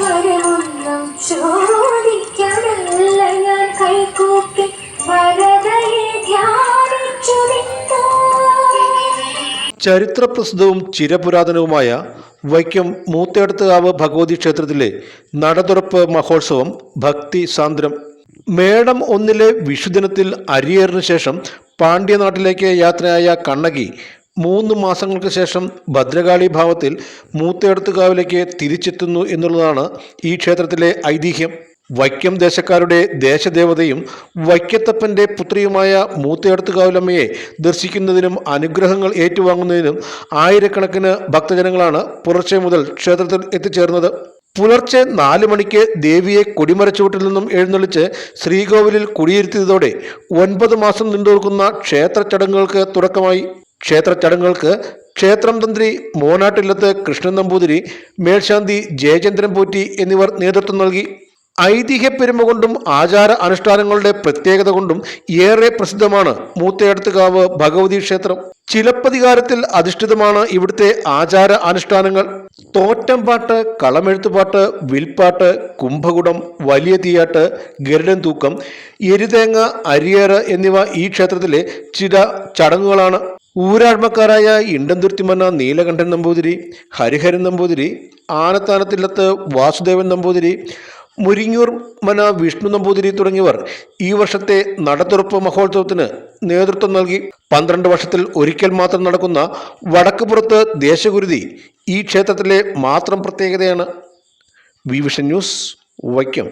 വരമൊന്നും ചോദിക്കാനല്ല ഞാൻ കൈകൂപ്പി വരതയെ ധ്യാനിച്ചു ചരിത്രപ്രസിദ്ധവും ചിരപുരാതനവുമായ വൈക്കം മൂത്തേടത്തുകാവ് ഭഗവതി ക്ഷേത്രത്തിലെ നടതുറപ്പ് മഹോത്സവം ഭക്തി സാന്ദ്രം. മേടം ഒന്നിലെ വിഷുദിനത്തിൽ അരിയേറിന് ശേഷം പാണ്ഡ്യനാട്ടിലേക്ക് യാത്രയായ കണ്ണകി മൂന്ന് മാസങ്ങൾക്ക് ശേഷം ഭദ്രകാളി ഭാവത്തിൽ മൂത്തേടത്തുകാവിലേക്ക് തിരിച്ചെത്തുന്നു എന്നുള്ളതാണ് ഈ ക്ഷേത്രത്തിലെ ഐതിഹ്യം. വൈക്കം ദേശക്കാരുടെ ദേശദേവതയും വൈക്കത്തപ്പന്റെ പുത്രിയുമായ മൂത്തേടത്തുകാവിലമ്മയെ ദർശിക്കുന്നതിനും അനുഗ്രഹങ്ങൾ ഏറ്റുവാങ്ങുന്നതിനും ആയിരക്കണക്കിന് ഭക്തജനങ്ങളാണ് പുലർച്ചെ മുതൽ ക്ഷേത്രത്തിൽ എത്തിച്ചേർന്നത്. പുലർച്ചെ നാല് മണിക്ക് ദേവിയെ കൊടിമരച്ചുവട്ടിൽ നിന്നും എഴുന്നള്ളിച്ച് ശ്രീകോവിലിൽ കുടിയിരുത്തിയതോടെ ഒൻപത് മാസം നീണ്ടുനിൽക്കുന്ന ക്ഷേത്ര ചടങ്ങുകൾക്ക് തുടക്കമായി. ക്ഷേത്ര ചടങ്ങുകൾക്ക് ക്ഷേത്രം തന്ത്രി മോനാട്ടില്ലത്ത് കൃഷ്ണൻ നമ്പൂതിരി മേൽശാന്തി ജയചന്ദ്രൻ പോറ്റി എന്നിവർ നേതൃത്വം നൽകി. ഐതിഹ്യപ്പെരുമ കൊണ്ടും ആചാര അനുഷ്ഠാനങ്ങളുടെ പ്രത്യേകത കൊണ്ടും ഏറെ പ്രസിദ്ധമാണ് മൂത്തയടത്തുകാവ് ഭഗവതി ക്ഷേത്രം. ചിലപ്പതികാരത്തിൽ അധിഷ്ഠിതമാണ് ഇവിടുത്തെ ആചാര അനുഷ്ഠാനങ്ങൾ. തോറ്റംപാട്ട് കളമെഴുത്തുപാട്ട് വിൽപ്പാട്ട് കുംഭകുടം വലിയ തീയാട്ട് ഗരുഡൻ തൂക്കം എരിതേങ്ങ അരിയേറ് എന്നിവ ഈ ക്ഷേത്രത്തിലെ ചില ചടങ്ങുകളാണ്. ഊരാഴ്മക്കാരായ ഇണ്ടന്തുരുത്തിമന്ന നീലകണ്ഠൻ നമ്പൂതിരി ഹരിഹരൻ നമ്പൂതിരി ആനത്താനത്തില്ലത്ത് വാസുദേവൻ നമ്പൂതിരി മുരിങ്ങൂർ മന വിഷ്ണു നമ്പൂതിരി തുടങ്ങിയവർ ഈ വർഷത്തെ നടത്തുറപ്പ് മഹോത്സവത്തിന് നേതൃത്വം നൽകി. പന്ത്രണ്ട് വർഷത്തിൽ ഒരിക്കൽ മാത്രം നടക്കുന്ന വടക്കുപുറത്ത് ദേശഗുരുതി ഈ ക്ഷേത്രത്തിലെ മാത്രം പ്രത്യേകതയാണ്. V vision news Vaikom.